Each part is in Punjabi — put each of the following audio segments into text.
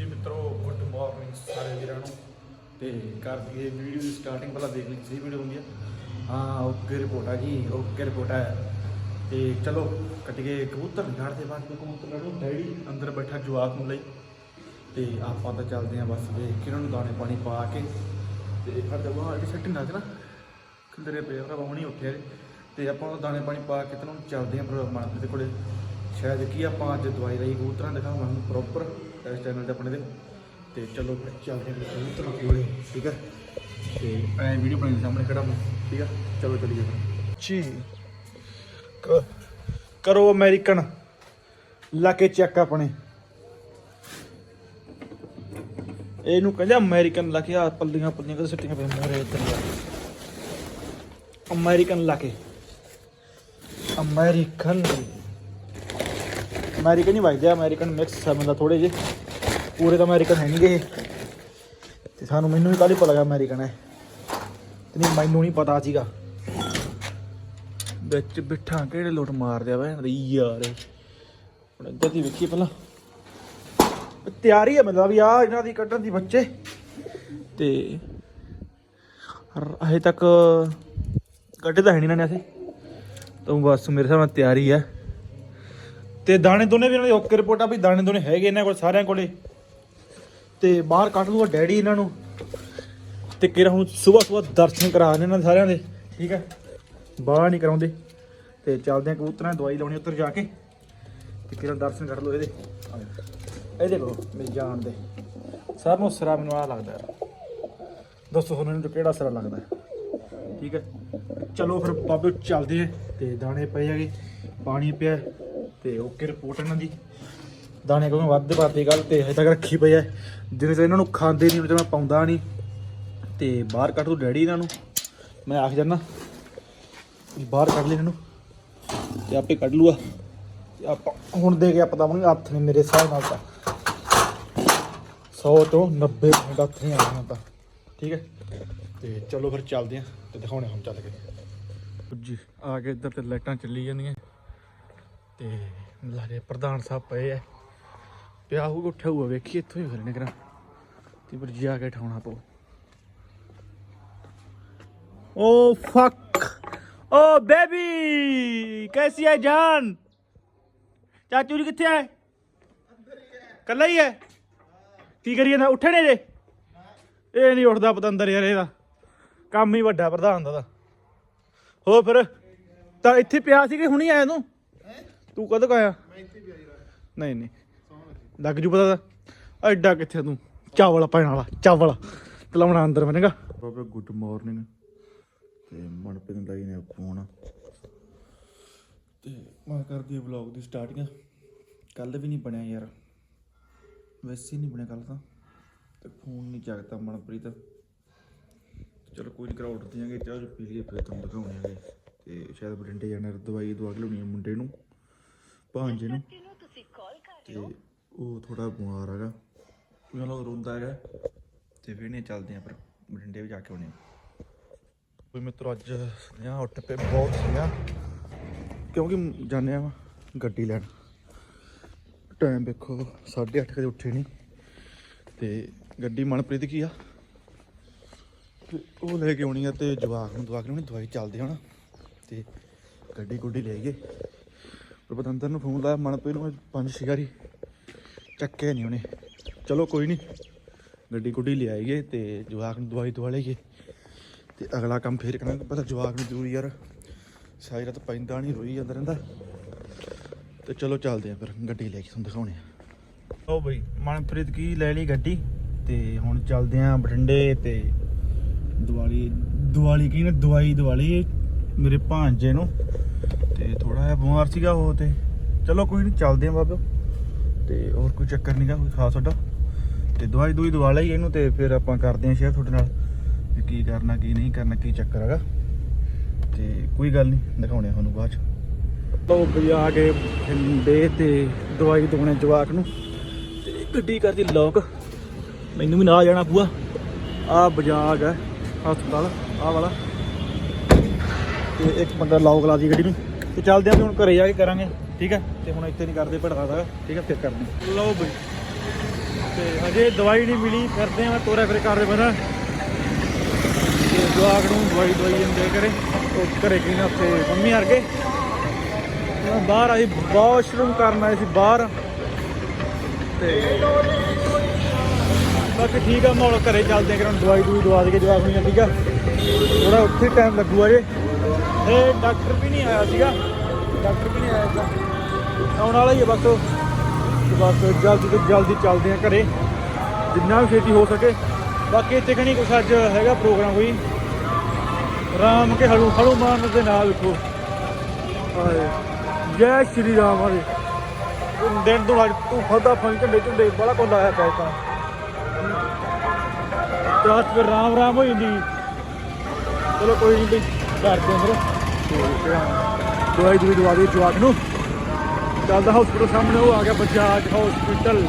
ਜੀ ਮਿੱਤਰੋ ਗੁੱਡ ਮਾਰਨਿੰਗ ਸਾਰੇ ਵੀਰਾਂ ਨੂੰ। ਤੇ ਕਰ ਦਈਏ ਵੀਡੀਓ ਦੀ ਸਟਾਰਟਿੰਗ ਪਹਿਲਾਂ ਦੇਖ ਲਈ, ਸਹੀ ਵੀਡੀਓ ਹੁੰਦੀ ਆ। ਹਾਂ, ਓਕੇ ਰਿਪੋਰਟ ਆ ਜੀ, ਓਕੇ ਰਿਪੋਰਟ ਆ। ਤੇ ਚਲੋ, ਕੱਟੀਏ ਕਬੂਤਰ। ਨਿਗਾੜ ਦੇ ਬਾਅਦ ਕਬੂਤਰ ਲੜੋ ਡੈਡੀ ਅੰਦਰ ਬੈਠਾ ਜਵਾਕ ਨੂੰ ਲਈ। ਤੇ ਆਪਾਂ ਤਾਂ ਚੱਲਦੇ ਆਂ ਬਸ, ਵੇਖ ਕੇ ਉਹਨਾਂ ਨੂੰ ਦਾਣੇ ਪਾਣੀ ਪਾ ਕੇ। ਤੇ ਹਰ ਦਵਾ ਜਿਹੜੀ ਸੈਟਿੰਗ ਆ ਨਾ ਖਿੰਦਰੇ ਪਏ ਭਰਾ ਹੁਣੀ ਉੱਠਿਆ ਜੀ। ਤੇ ਆਪਾਂ ਉਹ ਦਾਣੇ ਪਾਣੀ ਪਾ ਕੇ ਤੇ ਉਹਨਾਂ ਨੂੰ ਚੱਲਦੇ ਆਂ ਪਰ ਮਨਪ੍ਰੀਤ ਦੇ ਕੋਲੇ। ਸ਼ਾਇਦ ਕੀ ਆਪਾਂ ਅੱਜ ਦਵਾਈ ਲਈ ਕਬੂਤਰਾਂ ਦਿਖਾਵਾਂਗੇ ਤੁਹਾਨੂੰ ਪ੍ਰੋਪਰ ਇਸ ਚੈਨਲ ਤੇ ਆਪਣੇ ਦੇ ਤੇ ਚਲੋ ਚੱਲਦੇ ਆਂ ਕਬੂਤਰਾਂ ਕੋਲੇ ਠੀਕ ਹੈ ਤੇ ਐ ਵੀਡੀਓ ਬਣਾਈ ਸਾਹਮਣੇ ਖੜਾ ਮੈਂ, ਠੀਕ ਹੈ ਚਲੋ ਚੱਲੀਏ ਫਿਰ। ਜੀ। ਕਰੋ ਅਮਰੀਕਨ ਲਾ ਕੇ ਚੈੱਕ ਆਪਣੇ। ਇਹਨੂੰ ਕਹਿੰਦੇ ਅਮਰੀਕਨ ਲਾ ਕੇ ਆ ਪੱਲੀਆਂ ਪੱਲੀਆਂ ਕਦੇ ਸਿੱਟੀਆਂ ਪਈਆਂ ਮੋਰੇ ਇੱਧਰ ਅਮਰੀਕਨ ਲਾ ਕੇ ਅਮਰੀਕਨ ਅਮਰੀਕਨ ਹੀ ਵੱਜਦੇ ਆ ਅਮਰੀਕਨ ਮਿਕਸ ਸਮਝ ਦਾ ਥੋੜੇ ਜਿਹੇ ਪੂਰੇ ਤਾਂ ਅਮਰੀਕਨ ਹੈ ਨਹੀਂਗੇ ਇਹ ਤੇ ਸਾਨੂੰ ਮੈਨੂੰ ਵੀ ਕਾਹਲੀ ਪਤਾ ਲੱਗਾ ਅਮਰੀਕਨ ਹੈ ਤੇ ਨਹੀਂ ਮੈਨੂੰ ਨਹੀਂ ਪਤਾ ਸੀਗਾ ਵਿੱਚ ਬਿਠਾ ਕਿਹੜੇ ਲੋਟ ਮਾਰਦੇ ਆ ਵੇ ਯਾਰ ਇਹ। ਹੁਣ ਇੱਧਰ ਦੀ ਵੇਖੀਏ ਪਹਿਲਾਂ ਤਿਆਰੀ ਹੈ ਮਤਲਬ ਵੀ ਆ ਇਹਨਾਂ ਦੀ ਕੱਢਣ ਦੀ ਬੱਚੇ ਤੇ ਰ- ਹਜੇ ਤੱਕ ਕੱਢੇ ਤਾਂ ਹੈ ਨਹੀਂ ਇਹਨਾਂ ਨੇ ਅਸੀਂ ਤਾਂ ਬਸ ਮੇਰੇ ਹਿਸਾਬ ਨਾਲ ਤਿਆਰੀ ਹੈ ਤੇ ਦਾਣੇ ਦੋਨੇ ਵੀ ਇਹਨਾਂ ਦੀ ਓਕੇ ਰਿਪੋਰਟ ਆ ਵੀ ਦਾਣੇ ਦੋਨੇ ਹੈਗੇ ਇਹਨਾਂ ਕੋਲ, ਸਾਰਿਆਂ ਕੋਲੇ। ਤੇ ਬਾਹਰ ਕੱਢ ਲੂਗਾ ਡੈਡੀ ਇਹਨਾਂ ਨੂੰ। ਤੇ ਕਿਰਾ ਹੁਣ ਸਵੇਰ ਸਵੇਰ ਦਰਸ਼ਨ ਕਰਾ ਨੇ ਇਹਨਾਂ ਦੇ ਸਾਰਿਆਂ ਦੇ, ਠੀਕ ਹੈ? ਬਾਹਰ ਨਹੀਂ ਕਰਾਉਂਦੇ। ਤੇ ਚੱਲਦੇ ਆ ਕਬੂਤਰਾਂ ਦਵਾਈ ਲਾਉਣੀ ਉੱਤਰ ਜਾ ਕੇ। ਤੇ ਕਿਰਾ ਦਰਸ਼ਨ ਕਰ ਲਓ ਇਹਦੇ। ਇਹਦੇ ਜਾਓ। ਮੇਰੀ ਜਾਨ ਦੇ। ਸਾਰਿਆਂ ਨੂੰ ਸਰਾ ਮੈਨੂੰ ਆ ਲੱਗਦਾ ਹੈ। ਦੱਸੋ ਤੁਹਾਨੂੰ ਇਹਨੂੰ ਕਿਹੜਾ ਸਰਾ ਲੱਗਦਾ ਠੀਕ ਹੈ? ਚਲੋ ਫਿਰ ਬਾਬੇ ਚੱਲਦੇ ਆ ਤੇ ਦਾਣੇ ਪਏ ਹੈਗੇ, ਪਾਣੀ ਪਿਆ। ਤੇ ਓਕੇ ਰਿਪੋਰਟ ਇਹਨਾਂ ਦੀ। ਦਾਣੇ ਕਿਉਂਕਿ ਵੱਧ ਪਾਤੇ ਗੱਲ ਤੇ ਹਜੇ ਤੱਕ ਰੱਖੀ ਪਈ ਹੈ। ਜਿਵੇਂ ਤੇ ਇਹਨਾਂ ਨੂੰ ਖਾਂਦੇ ਨਹੀਂ ਤੇ ਮੈਂ ਪਾਉਂਦਾ ਨਹੀਂ। ਤੇ ਬਾਹਰ ਕੱਢ ਦੂ ਡੈਡੀ ਇਹਨਾਂ ਨੂੰ। ਮੈਂ ਆਖ ਜਾਨਾ। ਬਾਹਰ ਕੱਢ ਲੈ ਇਹਨਾਂ ਨੂੰ। ਤੇ ਆਪੇ ਕੱਢ ਲੂਗਾ ਤੇ ਆਪਾਂ ਹੁਣ ਦੇ ਕੇ ਆਪਾਂ ਤਾਂ ਆਪਣੇ ਹੱਥ ਨੇ ਮੇਰੇ ਹਿਸਾਬ ਨਾਲ ਤਾਂ। 100 ਤੋਂ 90 ਮਿੰਟ ਹੱਥ ਨਹੀਂ ਆਉਣਾ ਤਾਂ। ਠੀਕ ਹੈ? ਤੇ ਚਲੋ ਫਿਰ ਚੱਲਦੇ ਆਂ ਤੇ ਦਿਖਾਉਣੇ ਹੁਣ ਚੱਲ ਕੇ। ਜੀ, ਆ ਕੇ ਇੱਧਰ ਤੇ ਲਾਈਟਾਂ ਚੱਲੀ ਜਾਂਦੀਆਂ। ਤੇ ਲਾਰੇ ਪ੍ਰਧਾਨ ਸਾਹਿਬ ਪਏ ਐ। ਪਿਆ ਹੋਊਗਾ, ਉੱਠਿਆ ਹੋਊਗਾ ਵੇਖੀ ਇੱਥੋਂ ਹੀ ਫਿਰਨੇ ਕਰਾਂ ਤੇ ਪਰ ਜਾ ਕੇ ਠਾਉਣਾ ਪਊ। ਓ ਫੱਕ! ਓ ਬੇਬੀ! ਕੈਸੀ ਹੈ ਜਾਨ? ਚਾਚੂ ਜੀ ਕਿੱਥੇ ਹੈ ਕੱਲਾ ਹੀ ਹੈ ਕੀ ਕਰੀਏ ਨਾ, ਉੱਠੇ ਨੇ ਜੇ? ਇਹ ਨਹੀਂ ਉੱਠਦਾ ਪਤੰਦਰ ਯਾਰ ਇਹਦਾ। ਕੰਮ ਹੀ ਵੱਡਾ, ਪ੍ਰਧਾਨ ਦਾ ਤਾਂ। ਹੋ ਫਿਰ, ਤਾਂ ਇੱਥੇ ਪਿਆ ਸੀ ਕਿ ਹੁਣੀ ਆਇਆ ਤੂੰ? ਤੂੰ ਕਦੋਂ ਕੁ ਆਇਆ? ਨਹੀਂ ਨਹੀਂ। ਲੱਗ ਜੂ ਪਤਾ ਤਾਂ। ਐਡਾ ਕਿੱਥੇ ਤੂੰ? ਚਾਵਲ ਪੈਣ ਵਾਲਾ ਚਾਵਲ। ਤਲਾਉਣਾ ਅੰਦਰ ਮੈਨੇਗਾ ਬਾਬਾ ਗੁੱਡ ਮਾਰਨਿੰਗ ਤੇ ਮਨਪ੍ਰੀਤ ਨੂੰ ਲਾਈ ਨੇ ਫੋਨ। ਤੇ ਮੈਂ ਕਰਦੀ ਵਲੌਗ ਦੀ ਸਟਾਰਟਿੰਗ ਕੱਲ ਵੀ ਨਹੀਂ ਬਣਿਆ ਯਾਰ। ਵੈਸੇ ਹੀ ਨਹੀਂ ਬਣਿਆ ਕੱਲ ਤਾਂ। ਤੇ ਫੋਨ ਨਹੀਂ ਚੱਕਦਾ ਮਨਪ੍ਰੀਤ। ਚਲੋ ਕੋਈ ਨਹੀਂ ਕਰਾ ਉੱਠ ਦਿਆਂਗੇ ਚਾਹ ਪੀ ਲਈਏ ਫਿਰ ਤੁਹਾਨੂੰ ਦਿਖਾਉਣੇ ਆਗੇ। ਤੇ ਸ਼ਾਇਦ ਬਰਿੰਡੇ ਜਾਣਾ ਦਵਾਈ ਦਵਾ ਕੇ ਲਿਆਉਣੀ ਮੁੰਡੇ ਨੂੰ। ਭਾਂਜੇ ਨੂੰ। ਤੇ ਉਹ ਥੋੜਾ ਬਿਮਾਰ ਹੈਗਾ। ਉਹਨਾਂ ਨੂੰ ਰੋਂਦਾ ਹੈਗਾ। ਤੇ ਫਿਰ ਨੇ ਚੱਲਦੇ ਆ ਪਰ ਬਰਿੰਡੇ ਵੀ ਜਾ ਕੇ ਆਉਣੇ ਆ ਕੋਈ ਮਿੱਤਰ ਅੱਜ ਸੁਨੇਹਾ ਉੱਠ ਪਏ ਬਹੁਤ ਸੀਗਾ ਕਿਉਂਕਿ ਜਾਣੇ ਆ ਗੱਡੀ ਲੈਣ। ਟਾਈਮ ਵੇਖੋ 8:30 ਕਦੇ ਉੱਠੇ ਨਹੀਂ। ਤੇ ਗੱਡੀ ਮਨਪ੍ਰੀਤ ਕੀ ਆ? ਤੇ ਉਹ ਲੈ ਕੇ ਆਉਣੀ ਆ ਤੇ ਜਵਾਕ ਨੂੰ ਦਵਾ ਕੇ ਉਹਨੇ ਦਵਾਈ ਚੱਲਦੇ ਹਣਾ ਤੇ ਗੱਡੀ ਗੁੱਡੀ ਲੈ ਗਏ ਪਤੰਦਰ ਨੂੰ ਫੋਨ ਲਾਇਆ, ਮਨਪ੍ਰੀਤ ਨੂੰ ਪੰਜ ਸ਼ਿਕਾਰੀ। ਚੱਕੇ ਨਹੀਂ ਉਹਨੇ। ਚਲੋ ਕੋਈ ਨਹੀਂ ਗੱਡੀ ਗੁੱਡੀ ਲਿਆਈਏ ਤੇ ਜਵਾਕ ਨੂੰ ਦਵਾਈ ਦਵਾ ਲਈਏ। ਤੇ ਅਗਲਾ ਕੰਮ ਫੇਰ ਕਰਾਂਗੇ ਪਤਾ ਜਵਾਕ ਨੂੰ ਜ਼ਰੂਰ ਯਾਰ। ਸਾਰੀ ਰਾਤ ਪੈਂਦਾ ਨਹੀਂ ਰੋਈ ਜਾਂਦਾ ਰਹਿੰਦਾ। ਤੇ ਚਲੋ ਚੱਲਦੇ ਆ ਫਿਰ, ਗੱਡੀ ਲੈ ਕੇ ਤੁਹਾਨੂੰ ਦਿਖਾਉਣੇ ਆ। ਓ ਬਈ, ਮਨਪ੍ਰੀਤ ਕੀ ਲੈ ਲਈ ਗੱਡੀ? ਤੇ ਹੁਣ ਚੱਲਦੇ ਆ ਬਠਿੰਡੇ ਤੇ ਦੀਵਾਲੀ ਦੀਵਾਲੀ ਕੀ ਨਾ, ਦਵਾਈ ਦੀਵਾਲੀ ਮੇਰੇ ਭਾਂਜੇ ਨੂੰ। ਤੇ ਥੋੜਾ ਜਿਹਾ ਬਿਮਾਰ ਸੀਗਾ ਉਹ ਤੇ। ਚਲੋ ਕੋਈ ਨਹੀਂ ਚੱਲਦੇ ਆ ਬਾਬੇ। ਤੇ ਹੋਰ ਕੋਈ ਚੱਕਰ ਨਹੀਂਗਾ ਕੋਈ ਖਾਸ ਸਾਡਾ ਤੇ ਦਵਾਈ ਦੂਈ ਦਵਾ ਲਈ ਇਹਨੂੰ ਤੇ ਫਿਰ ਆਪਾਂ ਕਰਦੇ ਆ ਸ਼ੇਅਰ ਤੁਹਾਡੇ ਨਾਲ ਵੀ ਕੀ ਕਰਨਾ, ਕੀ ਨਹੀਂ ਕਰਨਾ, ਕੀ ਚੱਕਰ ਹੈਗਾ। ਤੇ ਕੋਈ ਗੱਲ ਨਹੀਂ ਦਿਖਾਉਣੇ ਤੁਹਾਨੂੰ ਬਾਅਦ ਚ। ਲੋ ਬਈ ਆ ਗਏ ਬਠਿੰਡੇ ਤੇ ਦਵਾਈ ਦਵਾਉਣੇ ਜਵਾਕ ਨੂੰ। ਤੇ ਗੱਡੀ ਕਰਦੀ ਲੋਕ ਮੈਨੂੰ ਵੀ ਨਾਲ ਜਾਣਾ ਪੂਆ ਆ ਬਜਾਜ ਹੈ, ਹਸਪਤਾਲ ਆ ਵਾਲਾ। ਤੇ ਇੱਕ ਬੰਦਾ ਲੌਕ ਲਾ ਦੀ ਗੱਡੀ ਨੂੰ। ਤੇ ਚੱਲਦੇ ਆਂ ਵੀ ਹੁਣ ਘਰੇ ਜਾ ਕੇ ਕਰਾਂਗੇ, ਠੀਕ ਹੈ ਤੇ ਹੁਣ ਇੱਥੇ ਨਹੀਂ ਕਰਦੇ ਭੜਦਾ ਦਾ ਠੀਕ ਹੈ ਫਿਰ ਕਰਦੇ ਲਓ ਬਈ। ਤੇ ਹਜੇ ਦਵਾਈ ਨਹੀਂ ਮਿਲੀ ਫਿਰਦੇ ਆ ਮੈਂ ਫਿਰ ਕਰਦੇ ਰਿਹਾ ਮੇਰਾ ਤੇ ਜਵਾਕ ਨੂੰ ਦਵਾਈ ਦਵਾਈ ਦਿੰਦੇ ਕਰੇ ਉਹ ਘਰੇ ਕੀ ਨਾ ਉੱਥੇ ਮੰਮੀ ਹਰ ਮੈਂ ਬਾਹਰ ਆਈ, ਵਾਸ਼ਰੂਮ ਕਰਨ ਆਏ ਸੀ ਬਾਹਰ। ਤੇ ਬਾਕੀ ਠੀਕ ਆ, ਮਾਹੌਲ ਘਰੇ ਚੱਲਦੇ ਆ ਕਿ ਦਵਾਈ ਦੂਈ ਦਵਾ ਦੇ ਕੇ ਜਵਾਕ ਨੂੰ, ਠੀਕ ਆ? ਥੋੜਾ ਉੱਥੇ ਟਾਈਮ ਲੱਗੂਗਾ ਜੇ ਤੇ ਡਾਕਟਰ ਵੀ ਨਹੀਂ ਆਇਆ ਸੀਗਾ। ਡਾਕਟਰ ਵੀ ਨਹੀਂ ਆਇਆ ਸੀਗਾ ਆਉਣ ਵਾਲਾ ਹੀ ਹੈ ਬਸ। ਤੇ ਬਸ ਜਲਦੀ ਤੋਂ ਜਲਦੀ ਚੱਲਦੇ ਆ ਘਰੇ। ਜਿੰਨਾ ਵੀ ਛੇਤੀ ਹੋ ਸਕੇ। ਬਾਕੀ ਇੱਥੇ ਕਣੀ ਕੁਛ ਅੱਜ ਹੈਗਾ ਪ੍ਰੋਗਰਾਮ ਕੋਈ? ਰਾਮ ਕੇ ਹਲੂ ਹਨੂਮਾਨ ਦੇ ਨਾਲ ਲਿਖੋ ਹਾਏ। ਜੈ ਸ਼੍ਰੀ ਰਾਮ ਹਰੇ ਦਿਨ ਤੋਂ ਅੱਜ ਤੂੰ ਫਦਾ ਫੰਕਸ਼ਨ ਦੇ ਝੁੰਡੇ ਬੜਾ ਕੋਲ ਆਇਆ ਪਿਆ ਤਾਂ ਰਾਤ ਫਿਰ ਰਾਮ ਰਾਮ ਹੋ ਜਾਂਦੀ ਚਲੋ ਕੋਈ ਨਹੀਂ ਬਈ। ਹਾਂ ਤੇ ਫਿਰ ਦਵਾਈ ਦਵਾਈ ਦਵਾ ਦੇ ਜਵਾਕ ਨੂੰ। ਚੱਲਦਾ ਹਸਪੀਟਲ ਸਾਹਮਣੇ ਉਹ ਆ ਗਿਆ ਬਜਾਜ ਹਸਪੀਟਲ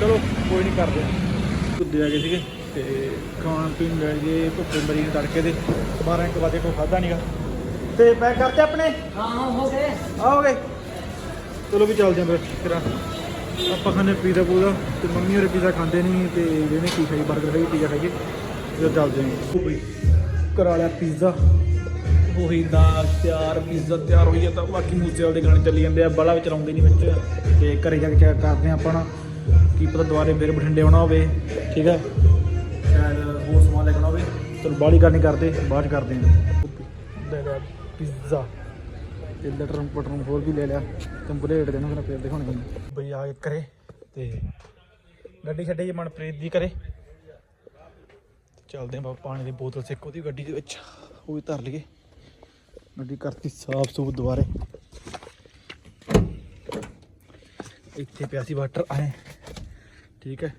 ਚਲੋ ਕੋਈ ਨਹੀਂ ਕਰਦੇ। ਕੁੱਦੇ ਆ ਗਏ ਸੀਗੇ ਤੇ ਖਾਣ ਪੀਣ ਲੈ ਗਏ ਭੁੱਖੇ ਮਰੀ ਨੂੰ ਤੜਕੇ ਦੇ। 12 1 ਵਜੇ ਤੋਂ ਖਾਦਾ ਨਹੀਂਗਾ ਤੇ ਪੈਕ ਕਰਤੇ ਆਪਣੇ? ਹਾਂ ਹੋ ਗਏ। ਆਓਗੇ ਚਲੋ ਵੀ ਚੱਲਦੇ ਆਂ ਫਿਰ ਫਿਰ ਆਪਾਂ ਖਾਣੇ ਪੀਜ਼ਾ ਪੂਜ਼ਾ ਤੇ ਮੰਮੀ ਹੋਰ ਪੀਜ਼ਾ ਖਾਂਦੇ ਨਹੀਂ ਤੇ ਜਿਹਨੇ ਕੀ ਖਾਈ 버ਗਰ ਖਾਈ ਪੀਜ਼ਾ ਖਾਈਏ। ਫਿਰ ਚੱਲਦੇ ਆਂ। ਕਰਾ ਲਿਆ ਪੀਜ਼ਾ ਉਹੀ ਦਾ ਤਿਆਰ ਪੀਜ਼ਾ ਤਿਆਰ ਹੋਈ ਜਾਂਦਾ ਬਾਕੀ ਮੂਸੇ ਵਾਲੇ ਦੇ ਗਾਣੇ ਚੱਲੀ ਜਾਂਦੇ ਆ, ਬਾਲਾ ਵਿੱਚ ਆਉਂਦੇ ਨਹੀਂ ਵਿੱਚ। ਤੇ ਘਰੇ ਜਾ ਕੇ ਚੈੱਕ ਕਰਦੇ ਆ ਆਪਾਂ ਨਾ, ਕੀ ਪਤਾ ਦੁਬਾਰੇ ਫਿਰ ਬਠਿੰਡੇ ਆਉਣਾ ਹੋਵੇ, ਠੀਕ ਹੈ ਸ਼ਾਇਦ ਹੋਰ ਸਮਾਨ ਲੈ ਕੇ ਹੋਵੇ। ਚਲ ਬਾਲੀ ਗੱਲ ਨਹੀਂ ਕਰਦੇ, ਬਾਅਦ 'ਚ ਕਰਦੇ ਆ। ਪੀਜ਼ਾ ਤੇ ਲਟਰਮ ਪਟਰਮ ਹੋਰ ਵੀ ਲੈ ਲਿਆ। ਤੇ ਬੁਲੇਟ ਦੇ ਨੂੰ ਫਿਰ ਦਿਖਾਉਣੇ ਬਈ ਆ ਕੇ ਕਰੇ ਤੇ ਗੱਡੀ ਛੱਡੇ ਜੀ ਮਨਪ੍ਰੀਤ ਦੀ ਕਰੇ ਚੱਲਦੇ ਆਂ ਬਾਬਾ ਪਾਣੀ ਦੀ ਬੋਤਲ ਸਿੱਕ ਉਹਦੀ ਗੱਡੀ ਦੇ ਵਿੱਚ। ਉਹ ਵੀ ਧਰ ਲਈਏ। ਗੱਡੀ ਕਰਤੀ ਸਾਫ਼ ਸੂਫ ਦੁਬਾਰੇ। ਇੱਥੇ ਪਿਆ ਸੀ ਵਾਟਰ ਆਏ। ਠੀਕ ਹੈ।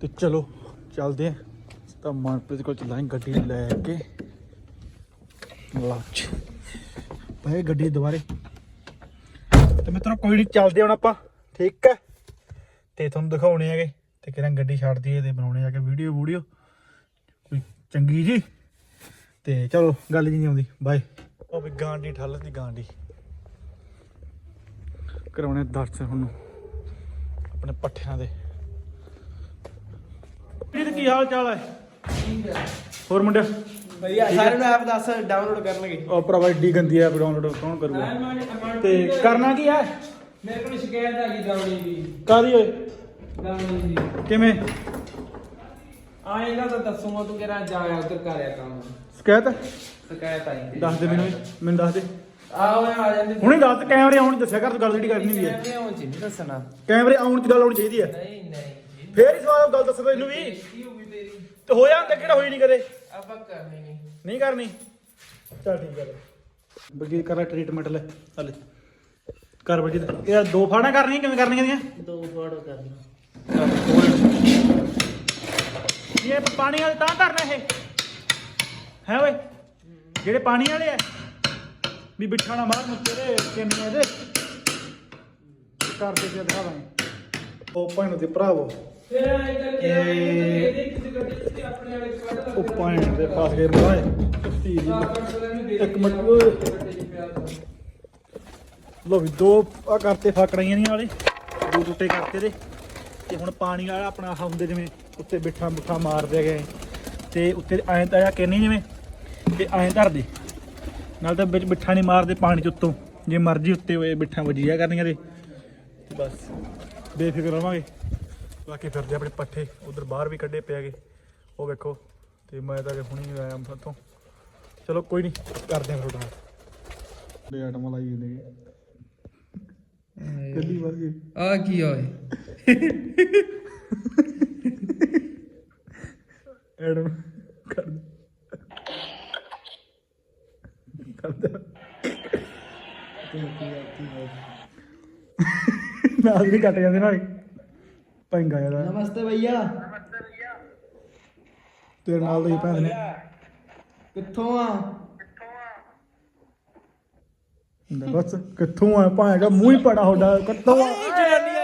ਤੇ ਚਲੋ, ਚੱਲਦੇ ਆਂ ਤਾਂ ਮਨਪ੍ਰੀਤ ਕੋਲ ਚੱਲਾਂਗੇ ਗੱਡੀ ਲੈ ਕੇ। ਲੱਚ। ਪਏ ਗੱਡੀ ਦੁਬਾਰੇ। ਤੇ ਮਿੱਤਰੋ, ਕੋਈ ਨਹੀਂ, ਚੱਲਦੇ ਹੁਣ ਆਪਾਂ। ਠੀਕ ਹੈ। ਤੇ ਤੁਹਾਨੂੰ ਦਿਖਾਉਣੇ ਹੈਗੇ। ਤੇ ਕਿਰਾਂ ਗੱਡੀ ਛੱਡ ਦਈਏ ਤੇ ਬਣਾਉਣੇ ਆ ਕੇ ਵੀਡੀਓ ਵੀਡੀਓ। ਕੋਈ ਚੰਗੀ ਜੀ। ਤੇ ਚਲੋ ਗੱਲ ਜੀ ਨਹੀਂ ਆਉਂਦੀ। ਬਾਏ ਉਹ ਵੀ ਗਾਂਡੀ ਠੱਲ ਦੀ ਗਾਂਡੀ। ਕਰਾਉਣੇ ਦਰਸ਼ਨ ਹੁਣ। ਆਪਣੇ ਪੱਠਿਆਂ ਦੇ। ਇਹ ਕੀ ਹਾਲ ਚਾਲ ਹੈ ਹੋਰ ਮੁੰਡਿਆ ਭਈਆ ਸਾਰਿਆਂ ਨੂੰ ਐਪ ਦੱਸ ਡਾਊਨਲੋਡ ਕਰਨਗੇ। ਉਹ ਭਰਾਵਾ ਏਡੀ ਗੰਦੀ ਐਪ ਡਾਊਨਲੋਡ ਕੌਣ ਕਰੂਗਾ? ਤੇ ਕਰਨਾ ਕੀ ਹੈ ਮੇਰੇ ਕੋਲ ਸ਼ਿਕਾਇਤ ਆ ਗਈ ਦਾਉਣੀ ਦੀ। ਕਾਦੀ ਓਏ? ਕਿਵੇਂ? ਆਏਗਾ ਤਾਂ ਦੱਸੂਗਾ ਤੂੰ ਕਿਹੜਾ ਜਾਇਆ ਉਧਰ ਕਰਿਆ ਕੰਮ। ਸ਼ਿਕਾਇਤ? ਸ਼ਿਕਾਇਤ ਆਈ ਦੱਸ ਦੇ ਮੈਨੂੰ ਮੈਨੂੰ ਦੱਸ ਦੇ। ਆਓ ਆ ਜਾਂਦੇ। ਹੁਣੇ ਦੱਸ ਕੈਮਰੇ ਆਉਣ 'ਚ ਦੱਸਿਆ ਕਰ ਤੂੰ ਗੱਲ ਜਿਹੜੀ ਕਰਨੀ ਹੁੰਦੀ ਹੈ। ਕਿਵੇਂ ਹੋ ਜੀ ਨਹੀਂ ਦੱਸਣਾ। ਕੈਮਰੇ ਆਉਣ 'ਚ ਗੱਲ ਆਉਣੀ ਚਾਹੀਦੀ ਹੈ। ਨਹੀਂ ਨਹੀਂ ਫੇਰ ਹੀ ਸਵਾਲ ਗੱਲ ਦੱਸ ਇਹਨੂੰ ਵੀ। ਕੀ ਹੋ ਗਈ ਤੇਰੀ। ਤੇ ਹੋਇਆ ਹੁੰਦਾ ਕਿਹੜਾ ਹੋਈ ਨਹੀਂ ਕਦੇ? ਆਪਾਂ ਕਰਨੀ ਨਹੀਂ। ਨਹੀਂ ਕਰਨੀ? ਚਲ ਠੀਕ ਹੈ। ਬਗੀ ਕਰ ਟ੍ਰੀਟਮੈਂਟ ਲੈ ਹਲੇ ਕਰ ਬਗੀ ਇਹ ਦੋ ਫਾੜਾਂ ਕਰਨੀਆਂ ਕਿਵੇਂ ਕਰਨੀਆਂ ਦੀਆਂ ਦੋ ਫੋਟੋ ਕਰਨੀ ਇਹ ਪਾਣੀ ਵਾਲੇ ਤਾਂ ਧਰਨਾ ਇਹ। ਹੈ ਓਏ? ਜਿਹੜੇ ਪਾਣੀ ਵਾਲੇ ਆ। ਵੀ ਬਿੱਠਾ ਨਾ ਮਾਰ ਮੁੱਤੇ ਦੇ ਕਿੰਨੇ ਦੇ ਕਰਦੇ ਤੇ ਦਿਖਾ ਦਾਂ ਉਹ। ਪਾਣੀ ਦੇ ਭਰਾਵੋ ਉਹ ਪਾਣੀ ਦੇ ਫਸ ਗਏ ਧੀ ਦੀ ਇੱਕ ਮਿੰਟ। ਲੋ ਵੀ ਦੋ ਆ ਕਰਤੇ ਫਾਕੜਾਈਆਂ ਨਹੀਂ ਵਾਲੇ। ਦੋ ਟੁੱਟੇ ਕਰਤੇ ਦੇ। ਤੇ ਹੁਣ ਪਾਣੀ ਵਾਲਾ ਆਪਣਾ ਆਹ ਹੁੰਦੇ ਜਿਵੇਂ ਉੱਤੇ ਬਿੱਠਾ ਬੁੱਠਾ ਮਾਰਦੇ ਗਏ ਤੇ ਉੱਤੇ ਐਂ ਤਾਂ ਕਿੰਨੀ ਜਿਵੇਂ ਤੇ ਐਂ ਧਰਦੇ। ਨਾਲ ਤਾਂ ਵਿੱਚ ਬਿੱਠਾ ਨਹੀਂ ਮਾਰਦੇ ਪਾਣੀ ਚ ਉੱਤੋਂ। ਜੇ ਮਰਜ਼ੀ ਉੱਤੇ ਹੋਏ ਬਿੱਠਾ ਵਜੀਆ ਕਰਨੀਆਂ ਦੇ ਤੇ ਬਸ ਬੇਫਿਕਰ ਰਵਾਂਗੇ। ਬਾਕੀ ਫਿਰਦੇ ਆਪਣੇ ਪੱਠੇ ਉਧਰ ਬਾਹਰ ਵੀ ਕੱਢੇ ਪਿਆਗੇ ਉਹ ਵੇਖੋ ਤੇ ਮੈਂ ਤਾਂ ਹੁਣੀ ਆਇਆ ਉੱਥੋਂ। ਚਲੋ ਕੋਈ ਨਹੀਂ ਕਰਦੇ ਆਂ ਤੁਹਾਡਾ ਦੇ ਆਟਮ ਲਾਈ ਜਾਂਦੇ ਕੱਲੀ ਵਾਰ ਗਈ ਆ ਕੀ ਹੋਏ ਐਡਮ ਕਰ ਕਰਦੇ ਨਾਲ ਵੀ ਕੱਟ ਜਾਂਦੇ ਨਾਲ ਪੈਂਗਾ ਯਾਰ। ਨਮਸਤੇ ਭਈਆ। ਤੇਰੇ ਨਾਲ ਦੇ ਭੈਣ ਨੇ। ਕਿੱਥੋਂ ਆ? ਬਸ ਕਿੱਥੋਂ ਆ? ਭਾਂਗਾ ਮੂੰਹ ਹੀ ਪੜਾ ਹੋਡਾ ਕਿੱਥੋਂ ਆ? ਜਨਾਨੀ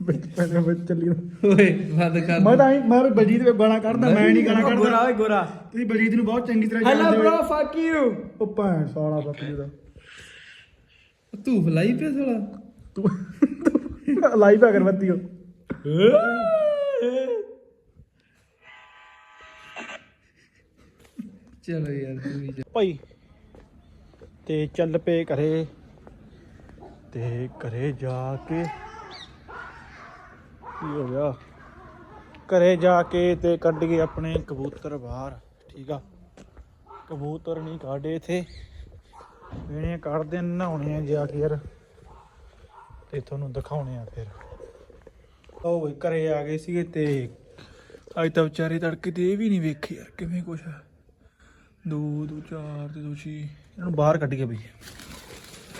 ਵਿੱਚ ਪੈਸੇ ਵਿੱਚ ਚੱਲੀ ਨੂੰ। ਓਏ ਬੰਦ ਕਰ। ਮੈਂ ਤਾਂ ਹੀ ਮੈਂ ਬਲਜੀਤ ਵੇ ਗਾਣਾ ਕੱਢਦਾ ਮੈਂ ਨਹੀਂ ਗਾਣਾ ਗੋਰਾ ਕੱਢਦਾ। ਓਏ ਗੋਰਾ। ਤੁਸੀਂ ਬਲਜੀਤ ਨੂੰ ਬਹੁਤ ਚੰਗੀ ਤਰ੍ਹਾਂ ਹੈਲੋ ਜਾਣਦੇ ਬ੍ਰੋ ਹੋ ਫੱਕ ਯੂ ਉਹ ਭੈਣ ਸਾਲਾ ਬੱਕਰੀ ਦਾ। ਤੂੰ ਫਲਾਈ ਪਿਆ ਸਾਲਾ। ਤੂੰ ਲਾਈਵ ਅਗਰਬੱਤੀ ਹੋ। ਚਲੋ ਯਾਰ ਤੂੰ ਵੀ ਜਾ। ਭਾਈ। ਤੇ ਚੱਲ ਪਏ ਘਰੇ। ਤੇ ਘਰੇ ਜਾ ਕੇ ਕੀ ਹੋ ਗਿਆ? ਘਰੇ ਜਾ ਕੇ ਤੇ ਕੱਢ ਗਏ ਆਪਣੇ ਕਬੂਤਰ ਬਾਹਰ, ਠੀਕ ਆ? ਕਬੂਤਰ ਨਹੀਂ ਕਾਢੇ ਇਥੇ। ਇਹਨੇ ਕੱਢਦੇ ਨਹਾਉਣੇ ਆ ਜਾ ਕੇ ਯਾਰ। ਤੇ ਤੁਹਾਨੂੰ ਦਿਖਾਉਣੇ ਆ ਫਿਰ। ਉਹ ਵੀ ਘਰੇ ਆ ਗਏ ਸੀਗੇ ਤੇ ਅੱਜ ਤਾਂ ਵਿਚਾਰੇ ਤੜਕੇ ਤੇ ਇਹ ਵੀ ਨਹੀਂ ਵੇਖੇ ਯਾਰ, ਕਿਵੇਂ ਕੁਛ ਆ ਦੋ ਦੋ, ਚਾਰ ਤੇ ਦੋ, ਛੇ। ਇਹਨੂੰ ਬਾਹਰ ਕੱਢ ਕੇ ਬਈ।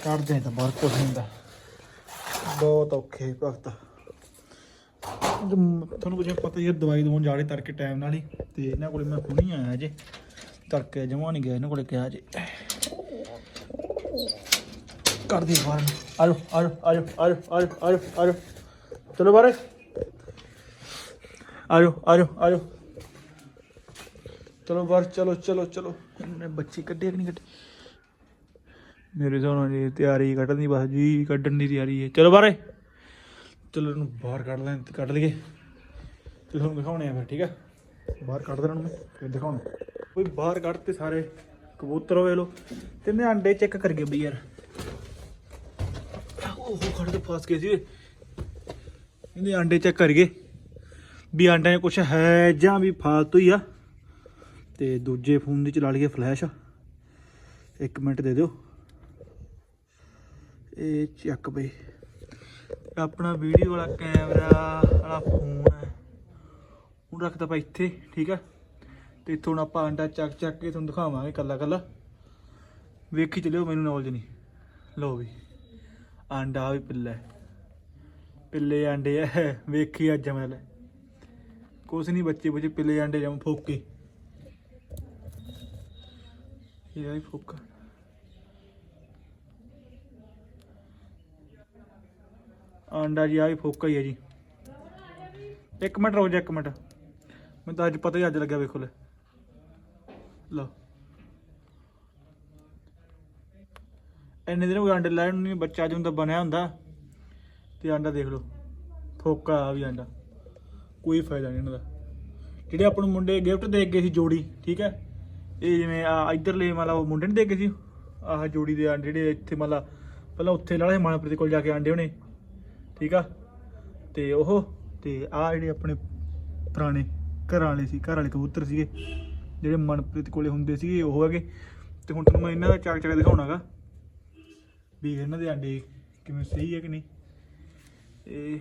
ਕੱਢਦੇ ਹਾਂ ਤਾਂ ਬਾਹਰ ਕੁਛ ਹੁੰਦਾ। ਬਹੁਤ ਔਖੇ ਵਕਤ ਤੁਹਾਨੂੰ ਕੁਝ ਪਤਾ ਹੀ ਦਵਾਈ ਦਵਾਉਣ ਜਾੜੇ ਤੜਕੇ ਟਾਈਮ ਨਾਲ ਹੀ। ਤੇ ਇਹਨਾਂ ਕੋਲੇ ਮੈਂ ਹੁਣੀ ਆਇਆ ਜੇ। ਤੜਕੇ ਜਮਾ ਨਹੀਂ ਗਿਆ, ਇਹਨਾਂ ਕੋਲੇ ਕਿਹਾ ਜੇ। ਕਰ ਦੀ ਬਾਹਰ। ਨੂੰ। ਆਜੋ ਆਜੋ ਆਜੋ ਆਜੋ ਆਜੋ ਆਜੋ ਆਜੋ। ਚਲੋ ਬਾਰੇ ਆਜੋ ਆਜੋ ਆਜੋ। ਚਲੋ ਬਾਹਰ ਚਲੋ ਚਲੋ ਚਲੋ। ਇਹਨੇ ਬੱਚੇ ਕੱਢੇ ਕਿ ਨਹੀਂ ਕੱਢੇ? ਮੇਰੇ ਸੋਨਾ ਜੀ ਤਿਆਰੀ ਕੱਢਣ ਦੀ, ਬਸ ਜੀ ਕੱਢਣ ਦੀ ਤਿਆਰੀ ਹੈ। ਚਲੋ ਬਾਹਰ ਚਲੋ ਇਹਨੂੰ ਬਾਹਰ ਕੱਢ ਲੈਣ, ਕੱਢ ਲਈਏ। ਤੇ ਤੁਹਾਨੂੰ ਦਿਖਾਉਣੇ ਆ ਫਿਰ, ਠੀਕ ਹੈ ਬਾਹਰ ਕੱਢ ਦੇਣਾ ਨੂੰ ਫਿਰ ਦਿਖਾਉਣਾ। ਕੋਈ ਬਾਹਰ ਕੱਢਤੇ ਸਾਰੇ ਕਬੂਤਰ ਵੇ ਲੋ। ਤੇ ਮੈਂ ਅੰਡੇ ਚੈੱਕ ਕਰ ਗਏ ਬਈ ਯਾਰ। ਉਹ ਖੜ ਕੇ ਫਸ ਗਏ ਸੀ ਓਏ। ਇਹਦੇ ਅੰਡੇ ਚੈੱਕ ਕਰ ਗਏ ਵੀ ਆਂਡਿਆਂ 'ਚ ਕੁਛ ਹੈ ਜਾਂ ਵੀ ਫਾਲਤੂ ਹੀ ਆ। ਤੇ ਦੂਜੇ ਫੋਨ ਦੀ ਚਲਾ ਲਈਏ ਫਲੈਸ਼। ਇੱਕ ਮਿੰਟ ਦੇ ਦਿਓ। ਇਹ ਚੱਕ ਬਈ। ਆਪਣਾ ਵੀਡੀਓ ਵਾਲਾ ਕੈਮਰਾ ਵਾਲਾ ਫੋਨ ਹੈ। ਉਹ ਰੱਖਦਾ ਪਾ ਇੱਥੇ, ਠੀਕ ਹੈ? ਤੇ ਇੱਥੋਂ ਹੁਣ ਆਪਾਂ ਅੰਡਾ ਚੱਕ ਚੱਕ ਕੇ ਤੁਹਾਨੂੰ ਦਿਖਾਵਾਂਗੇ ਕੱਲਾ ਕੱਲਾ। ਵੇਖੀ ਚੱਲਿਓ, ਮੈਨੂੰ ਨੌਲੇਜ ਨਹੀਂ। ਲਓ ਵੀ ਆਂਡਾ ਵੀ ਪਿੱਲਾ ਹੈ। ਪਿੱਲੇ ਆਂਡੇ ਐ ਵੇਖੀ ਅੱਜ ਮੈਂ ਲੈ। ਕੁਛ ਨਹੀਂ ਬੱਚੇ ਬੱਚੇ ਪਿੱਲੇ ਆਂਡੇ ਜਮ ਫੋਕੇ। ਇਹ ਆਈ ਫੋਕਾ ਆਂਡਾ ਜੀ ਆਈ ਫੋਕਾ ਹੀ ਹੈ ਜੀ ਇੱਕ ਮਿੰਟ ਰੁਕ ਜਾ ਇੱਕ ਮਿੰਟ ਮੈਨੂੰ ਤਾਂ ਅੱਜ ਪਤਾ ਹੀ ਅੱਜ ਲੱਗਿਆ ਵੇਖੋ ਲੈ ਲਓ ਇੰਨੇ ਦਿਨ ਹੋ ਗਏ ਆਂਡੇ ਲਾਏ ਨੂੰ ਨਹੀਂ ਬੱਚਾ ਅੱਜ ਹੁੰਦਾ ਬਣਿਆ ਹੁੰਦਾ ਤੇ ਆਂਡਾ ਦੇਖ ਲਓ ਫੋਕਾ ਆ ਵੀ ਆਂਡਾ ਕੋਈ ਫਾਇਦਾ ਨਹੀਂ ਇਹਨਾਂ ਦਾ ਜਿਹੜੇ ਆਪਾਂ ਨੂੰ ਮੁੰਡੇ ਗਿਫਟ ਦੇ ਗਏ ਸੀ ਜੋੜੀ ਠੀਕ ਹੈ ਇਹ ਜਿਵੇਂ ਆ ਇਧਰਲੇ ਮਤਲਬ ਉਹ ਮੁੰਡੇ ਨੇ ਦੇ ਗਏ ਸੀ? ਆਹ ਜੋੜੀ ਦੇ ਆਂਡੇ ਜਿਹੜੇ ਇੱਥੇ ਮਤਲਬ ਪਹਿਲਾਂ ਉੱਥੇ ਲਾਲੇ ਮਾਨਪ੍ਰੀਤ ਕੋਲ ਜਾ ਕੇ ਆਂਡੇ ਹੋਣੇ। ਠੀਕ ਆ? ਤੇ ਉਹ ਤੇ ਆ ਜਿਹੜੇ ਆਪਣੇ ਪੁਰਾਣੇ ਘਰਾਂ ਵਾਲੇ ਸੀ, ਘਰ ਵਾਲੇ ਕਬੂਤਰ ਸੀਗੇ। ਜਿਹੜੇ ਮਨਪ੍ਰੀਤ ਕੋਲੇ ਹੁੰਦੇ ਸੀਗੇ, ਉਹ ਹੈਗੇ। ਤੇ ਹੁਣ ਤੁਹਾਨੂੰ ਮੈਂ ਇਹਨਾਂ ਦਾ ਚਾਕ ਚਾਕ ਦਿਖਾਉਣਾਗਾ। ਵੀ ਇਹਨਾਂ ਦੇ ਆਂਡੇ ਕਿਵੇਂ ਸਹੀ ਹੈ ਕਿ ਨਹੀਂ? ਇਹ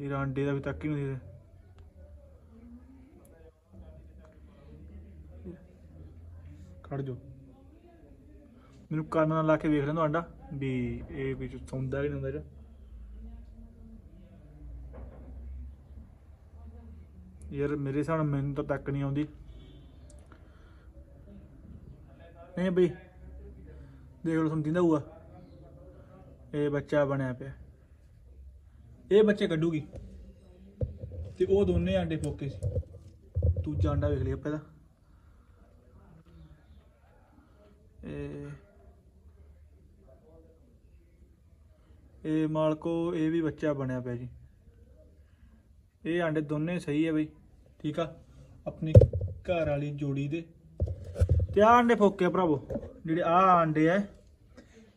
ਇਹ ਆਂਡੇ ਦਾ ਵੀ ਤੱਕ ਹੀ ਨਹੀਂ ਦੇ ਖੜ ਜਾਓ। ਮੈਨੂੰ ਕੰਨ ਨਾਲ ਲਾ ਕੇ ਵੇਖ ਲੈਂਦਾ ਆਂਡਾ ਵੀ ਇਹ ਵਿੱਚ ਸੌਂਦਾ ਕਿ ਨਹੀਂ ਹੁੰਦਾ ਯਾਰ ਮੇਰੇ ਹਿਸਾਬ ਨਾਲ ਮੈਨੂੰ ਤਾਂ ਤੱਕ ਨਹੀਂ ਆਉਂਦੀ। ਨਹੀਂ ਬਈ, ਦੇਖ ਲਓ ਤੁਹਾਨੂੰ ਦਿੰਦਾ ਹੋਊਗਾ ਇਹ ਬੱਚਾ ਬਣਿਆ ਪਿਆ। ਇਹ ਬੱਚੇ ਕੱਢੂਗੀ। ਤੇ ਉਹ ਦੋਨੇ ਆਂਡੇ ਫੋਕੇ ਸੀ। ਦੂਜਾ ਆਂਡਾ ਵੇਖ ਲਿਆ ਪਹਿਲਾਂ ਇਹ ਇਹ ਮਾਲਕੋ ਇਹ ਵੀ ਬੱਚਾ ਬਣਿਆ ਪਿਆ ਜੀ। ਇਹ ਆਂਡੇ ਦੋਨੇ ਸਹੀ ਹੈ ਬਈ, ਠੀਕ ਆ? ਆਪਣੀ ਘਰ ਵਾਲੀ ਜੋੜੀ ਦੇ। ਤੇ ਆਹ ਆਂਡੇ ਫੋਕੇ ਭਰਾਵੋ, ਜਿਹੜੇ ਆਹ ਆਂਡੇ ਆ,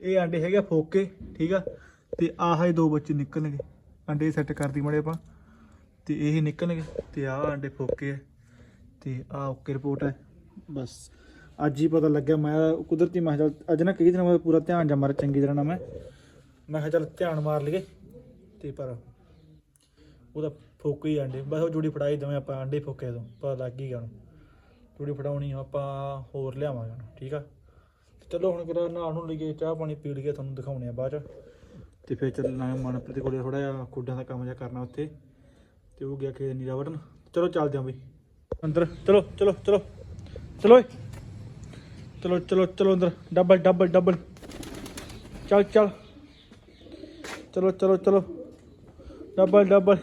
ਇਹ ਆਂਡੇ ਹੈਗੇ ਆ ਫੋਕੇ, ਠੀਕ ਆ? ਤੇ ਆਹ ਹੀ ਦੋ ਬੱਚੇ ਨਿਕਲਣਗੇ। ਆਂਡੇ ਸੈੱਟ ਕਰਦੀ ਮੜੇ ਆਪਾਂ। ਤੇ ਇਹ ਨਿਕਲਣਗੇ, ਤੇ ਆਹ ਆਂਡੇ ਫੋਕੇ ਆ। ਤੇ ਆਹ ਓਕੇ ਰਿਪੋਰਟ ਹੈ ਬਸ। ਅੱਜ ਹੀ ਪਤਾ ਲੱਗਿਆ, ਮੈਂ ਕੁਦਰਤੀ, ਮੈਂ ਕਿਹਾ ਚੱਲ ਅੱਜ ਨਾ ਕਈ ਦਿਨਾਂ ਬਾਅਦ ਪੂਰਾ ਧਿਆਨ ਜਾ ਮਾਰ, ਚੰਗੀ ਤਰ੍ਹਾਂ ਨਾ ਮੈਂ। ਮੈਂ ਕਿਹਾ ਚੱਲ ਧਿਆਨ ਮਾਰ ਲਈਏ, ਤੇ ਪਰ ਉਹਦਾ ਫੋਕੇ ਹੀ ਆਂਡੇ। ਬਸ ਉਹ ਜੋੜੀ ਫੜਾਈ ਦਵੇਂ ਆਪਾਂ, ਆਂਡੇ ਹੀ ਫੋਕੇ ਦੋ ਪਤਾ ਲੱਗ ਹੀ ਗਿਆ ਉਹਨੂੰ। ਜੋੜੀ ਫੜਾਉਣੀ ਆਪਾਂ ਹੋਰ ਲਿਆਵਾਂਗੇ ਉਹਨੂੰ, ਠੀਕ ਆ? ਚਲੋ ਹੁਣ ਕਿਰਾ ਨਹਾਉਣ ਨੂੰ ਲਈਏ, ਚਾਹ ਪਾਣੀ ਪੀ ਲਈਏ, ਤੁਹਾਨੂੰ ਦਿਖਾਉਣੇ ਆ ਬਾਅਦ ਚ। ਤੇ ਫਿਰ ਚੱਲਣਾ ਮਨਪ੍ਰੀਤ ਕੋਲੇ ਥੋੜਾ ਜਿਹਾ ਖੁੱਡਾਂ ਦਾ ਕੰਮ ਜਿਹਾ ਕਰਨਾ ਉੱਥੇ, ਤੇ ਉਹ ਗਿਆ ਖੇਤ ਨੀਰਾ ਵੜਨ ਚਲੋ ਚੱਲਦੇ ਆਂ ਬਈ। ਅੰਦਰ, ਚਲੋ ਚਲੋ ਚਲੋ। ਚਲੋ ਓਏ। ਚਲੋ ਚਲੋ ਚਲੋ ਅੰਦਰ। Double double double. ਚੱਲ ਚੱਲ। ਚਲੋ ਚਲੋ ਚਲੋ। Double double.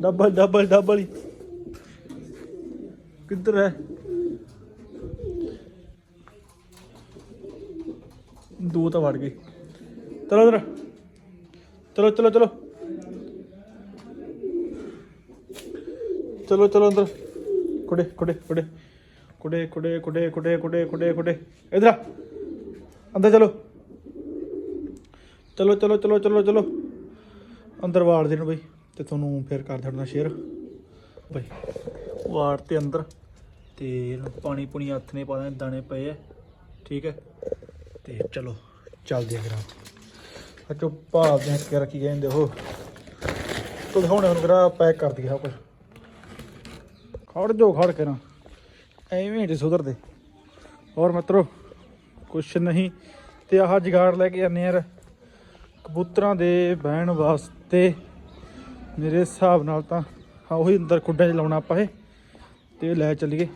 Double double double. ਕਿੱਧਰ ਹੈ? ਦੋ ਤਾਂ ਵੜ ਗਏ। ਚਲੋ ਅੰਦਰ। ਚਲੋ ਚਲੋ ਚਲੋ। ਚਲੋ ਚਲੋ ਅੰਦਰ। ਕੁੜੇ ਕੁੜੇ ਕੁੜੇ ਕੁੜੇ ਕੁੜੇ ਕੁੜੇ ਕੁੜੇ ਕੁੜੇ ਕੁੜੇ ਕੁੜੇ। ਇਧਰ ਆ। ਅੰਦਰ ਚਲੋ। ਚਲੋ ਚਲੋ ਚਲੋ ਚਲੋ ਚਲੋ। ਅੰਦਰ ਵਾੜ ਦੇਣ ਬਈ, ਤੇ ਤੁਹਾਨੂੰ ਫਿਰ ਕਰ ਦੇਣਾ ਸ਼ੇਅਰ ਬਈ, ਵਾੜ ਤੇ ਅੰਦਰ। ਤੇ ਪਾਣੀ ਪੁਣੀ ਹੱਥ ਨੇ ਪਾ ਦੇਣੇ, ਦਾਣੇ ਪਏ ਆ। ਠੀਕ ਹੈ ਤੇ ਚਲੋ, ਚੱਲਦੇ ਆ ਗਰਾਂ ਅੱਛੋ, ਭਾਲਦੇ ਆ ਕਿ ਰੱਖੀ ਗਏ ਨੇ ਦੇਖੋ ਤੋ ਦਿਖਾਉਣੇ ਹੁਣ ਗਰਾ ਪੈਕ ਕਰ ਦਈਏ ਸਭ ਕੁਝ ਖੜ ਜੋ ਖੜ ਕੇ ਨਾ। ਐਵੇਂ ਨਹੀਂ ਸੁਧਰਦੇ। ਔਰ ਮਿੱਤਰੋ ਕੁਛ ਨਹੀਂ। ਤੇ ਆਹ ਜਗਾੜ ਲੈ ਕੇ ਜਾਂਦੇ ਯਾਰ। ਕਬੂਤਰਾਂ ਦੇ ਬਹਿਣ ਵਾਸਤੇ ਮੇਰੇ ਹਿਸਾਬ ਨਾਲ ਤਾਂ ਹਾਂ ਉਹੀ ਅੰਦਰ ਕੁੱਡਿਆਂ 'ਚ ਲਾਉਣਾ ਆਪਾਂ ਇਹ। ਤੇ ਲੈ ਚੱਲੀਏ।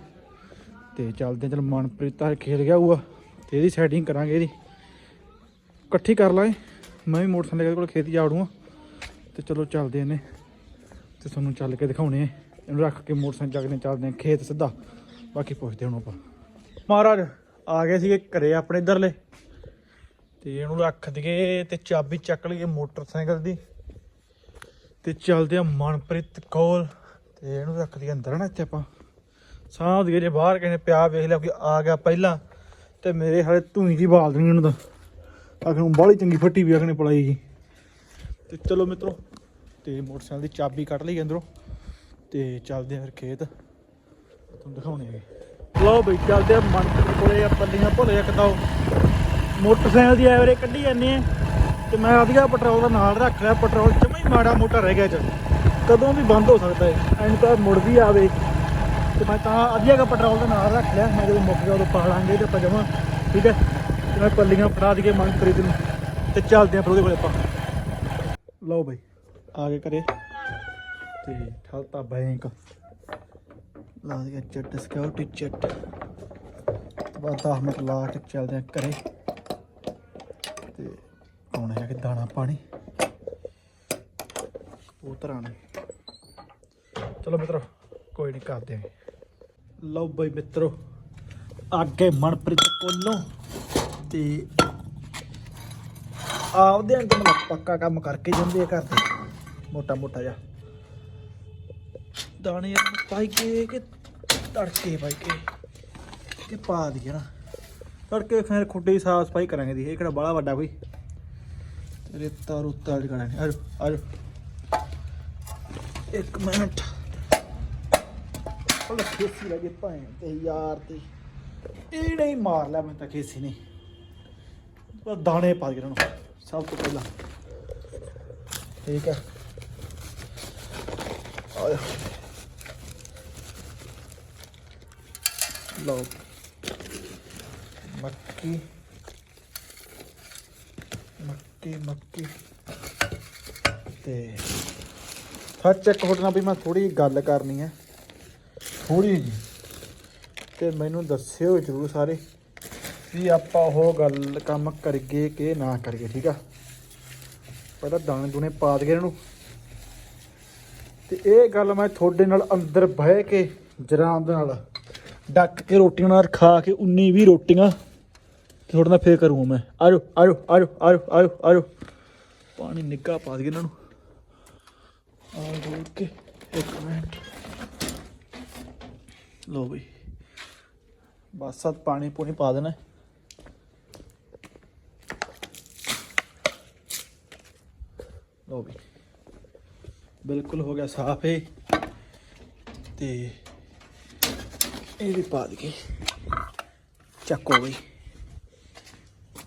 ਤੇ ਚੱਲਦੇ ਹਾਂ, ਚਲ ਮਨਪ੍ਰੀਤ ਤਾਂ ਖੇਲ ਗਿਆ ਹੋਊਗਾ। ਤੇ ਇਹਦੀ ਸੈਟਿੰਗ ਕਰਾਂਗੇ ਇਹਦੀ। ਇਕੱਠੀ ਕਰ ਲਾਂਗੇ ਮੈਂ ਵੀ ਮੋਟਰਸਾਈਕਲ ਦੇ ਕੋਲ ਖੇਤ ਜਾ ਵੜੂੰਗਾ ਤੇ ਚਲੋ ਚੱਲਦੇ ਨੇ ਤੇ ਤੁਹਾਨੂੰ ਚੱਲ ਕੇ ਦਿਖਾਉਣੇ ਆ। ਇਹਨੂੰ ਰੱਖ ਕੇ ਮੋਟਰਸਾਈਕਲ ਚੱਕਦੇ ਚੱਲਦੇ ਆ ਖੇਤ ਸਿੱਧਾ। ਬਾਕੀ ਪੁੱਛਦੇ ਹੁਣ ਆਪਾਂ। ਮਹਾਰਾਜ, ਆ ਗਏ ਸੀਗੇ ਘਰੇ ਆਪਣੇ ਇਧਰਲੇ। ਤੇ ਇਹਨੂੰ ਰੱਖ ਦਈਏ ਤੇ ਚਾਬੀ ਚੱਕ ਲਈਏ ਮੋਟਰਸਾਈਕਲ ਦੀ। ਤੇ ਚੱਲਦੇ ਆ ਮਨਪ੍ਰੀਤ ਕੋਲ। ਤੇ ਇਹਨੂੰ ਰੱਖ ਦਈਏ ਅੰਦਰ ਨਾ ਇੱਥੇ ਆਪਾਂ। ਸਾਹ ਦਈਏ ਜੇ ਬਾਹਰ ਕਿਸੇ ਪਿਆ ਵੇਖ ਲਿਆ ਕਿ ਆ ਗਿਆ ਪਹਿਲਾਂ। ਤੇ ਮੇਰੇ ਹਾਲੇ ਧੂਈ ਜੀ ਬਾਲ ਦੇਣੀ ਉਹਨੂੰ ਤਾਂ ਆਖਣ ਨੂੰ ਬਾਹਲੀ ਚੰਗੀ ਫੱਟੀ ਵੀ ਆਖਣੇ ਪਲਾਈ ਜੀ ਤੇ ਚਲੋ ਮਿੱਤਰੋ, ਤੇ ਮੋਟਰਸਾਈਕਲ ਦੀ ਚਾਬੀ ਕੱਢ ਲਈ ਅੰਦਰੋਂ। ਤੇ ਚੱਲਦੇ ਆ ਫਿਰ ਖੇਤ। ਤੁਹਾਨੂੰ ਦਿਖਾਉਣੇ ਹੈਗੇ ਲਓ ਬਈ, ਚੱਲਦੇ ਆ ਮਨਪ੍ਰੀਤ ਕੋਲੇ, ਆ ਪੱਲੀਆਂ ਭੁੱਲੇ ਇੱਕ ਤਾਂ ਮੋਟਰਸਾਈਕਲ ਦੀ ਐਵਰੇਜ ਕੱਢੀ ਜਾਂਦੇ ਆ, ਤੇ ਮੈਂ ਵਧੀਆ ਪੈਟਰੋਲ ਦਾ ਨਾਲ ਰੱਖ ਲਿਆ, ਪੈਟਰੋਲ ਜਮਾ ਹੀ ਮਾੜਾ ਮੋਟਾ ਰਹਿ ਗਿਆ ਚ ਕਦੋਂ ਵੀ ਬੰਦ ਹੋ ਸਕਦਾ ਹੈ ਐਂ ਤਾਂ ਮੁੜ ਵੀ ਆਵੇ। ਤੇ ਮੈਂ ਤਾਂ ਵਧੀਆ ਦਾ ਪੈਟਰੋਲ ਦਾ ਨਾਲ ਰੱਖ ਲਿਆ, ਮੈਂ ਜਦੋਂ ਮੁੱਕ ਗਿਆ ਉਦੋਂ ਪਾ ਲਾਂਗੇ ਤੇ ਆਪਾਂ ਜਮਾ, ਠੀਕ ਹੈ ਤੇ ਮੈਂ ਪੱਲੀਆਂ ਫੜਾ ਦਈਏ ਮਨਪ੍ਰੀਤ ਨੂੰ, ਤੇ ਚੱਲਦੇ ਆ ਫਿਰ ਉਹਦੇ ਕੋਲੇ ਆਪਾਂ। ਲਓ ਬਈ, ਆ ਗਏ ਘਰੇ। ਤੇ ਠਲਤਾ ਬੈਂਕ। ਲਾ ਦਿਆ ਚੱਟ ਸਿਕਿਉਰਿਟੀ ਚੱਟ। ਬਾਅਦ 10 ਮਿੰਟ ਲਾ ਕੇ ਚੱਲਦੇ ਆ ਘਰੇ। ਤੇ ਹੁਣ ਹੈ ਕਿ ਦਾਣਾ ਪਾਣੀ। ਕਬੂਤਰਾਂ ਨੇ। ਚਲੋ ਮਿੱਤਰੋ, ਕੋਈ ਨਹੀਂ ਕਰਦੇ ਲਓ ਬਈ ਮਿੱਤਰੋ, ਅੱਗੇ ਮਨਪ੍ਰੀਤ ਕੋਲੋਂ। ਤੇ ਆਪਦੇ ਅੰਦਰ ਪੱਕਾ ਕੰਮ ਕਰਕੇ ਜਾਂਦੇ ਆ ਘਰ ਦੇ ਮੋਟਾ ਮੋਟਾ ਜਿਹਾ। ਦਾਣੇ ਯਾਰ ਪਾਈ ਕੇ ਕਿ ਤੜਕੇ ਪਾਈ ਕੇ, ਕਿ ਪਾ ਦਈਏ ਨਾ। ਤੜਕੇ ਫਿਰ ਖੁੱਡੇ ਦੀ ਸਾਫ਼ ਸਫ਼ਾਈ ਕਰਾਂਗੇ ਦੀ, ਇਹ ਕਿਹੜਾ ਬੜਾ ਵੱਡਾ ਕੋਈ। ਰੇਤਾ ਰੁੱਤਾ ਕਰਾਂਗੇ। ਆਜੋ ਆਜੋ। ਇੱਕ ਮਿੰਟ। ਉਹ ਖੇਸੀ ਲੱਗੇ ਭਾਂ ਤੇ ਯਾਰ ਤੇ ਇਹ ਨਹੀਂ ਮਾਰ ਲਿਆ ਮੈਂ ਤਾਂ ਖੇਸੀ ਨੇ। ਬਸ ਦਾਣੇ ਪਾ ਕੇ ਨੂੰ, ਸਭ ਤੋਂ ਪਹਿਲਾਂ। ਠੀਕ ਹੈ। ਆਇਆ ਲਓ। ਮੱਕੀ। ਮੱਕੀ ਮੱਕੀ। ਤੇ ਸੱਚ ਚੈੱਕ ਤੁਹਾਡੇ ਨਾਲ ਵੀ ਮੈਂ ਥੋੜੀ ਗੱਲ ਕਰਨੀ ਹੈ। ਥੋੜੀ ਜੀ ਤੇ ਮੈਨੂੰ ਦੱਸਿਓ ਜਰੂਰ ਸਾਰੇ ਵੀ ਆਪਾਂ ਉਹ ਗੱਲ, ਕੰਮ ਕਰੀਏ ਕਿ ਨਾ ਕਰੀਏ, ਠੀਕ ਆ? ਪਹਿਲਾਂ ਦਾਣੇ ਦੂਣੇ ਪਾ ਦਈਏ ਇਹਨੂੰ ਨੂੰ। ਤੇ ਇਹ ਗੱਲ ਮੈਂ ਤੁਹਾਡੇ ਨਾਲ ਅੰਦਰ ਬਹਿ ਕੇ ਜਰਾਮ ਦੇ ਨਾਲ ਡੱਕ ਕੇ ਰੋਟੀਆਂ ਨਾਲ ਖਾ ਕੇ 19 20 ਰੋਟੀਆਂ ਤੇ ਤੁਹਾਡੇ ਨਾਲ ਫੇਰ ਕਰੂੰਗਾ ਮੈਂ। ਆਜੋ ਆਜੋ ਆਜੋ ਆਜੋ ਆਜੋ ਆਜੋ। ਪਾਣੀ ਨਿੱਘਾ ਪਾ ਦਈਏ ਇਹਨਾਂ ਨੂੰ। ਆ ਜੋੜ ਕੇ, ਇੱਕ ਮਿੰਟ। ਲੋ ਬਈ। ਬਸ ਸਤ ਪਾਣੀ ਪੂਣੀ ਪਾ ਦੇਣਾ। ਲੋ ਵੀ ਬਿਲਕੁਲ ਹੋ ਗਿਆ ਸਾਫ਼ ਇਹ ਤੇ ਇਹ ਵੀ ਪਾ ਦਈਏ ਚੱਕੋ ਬਈ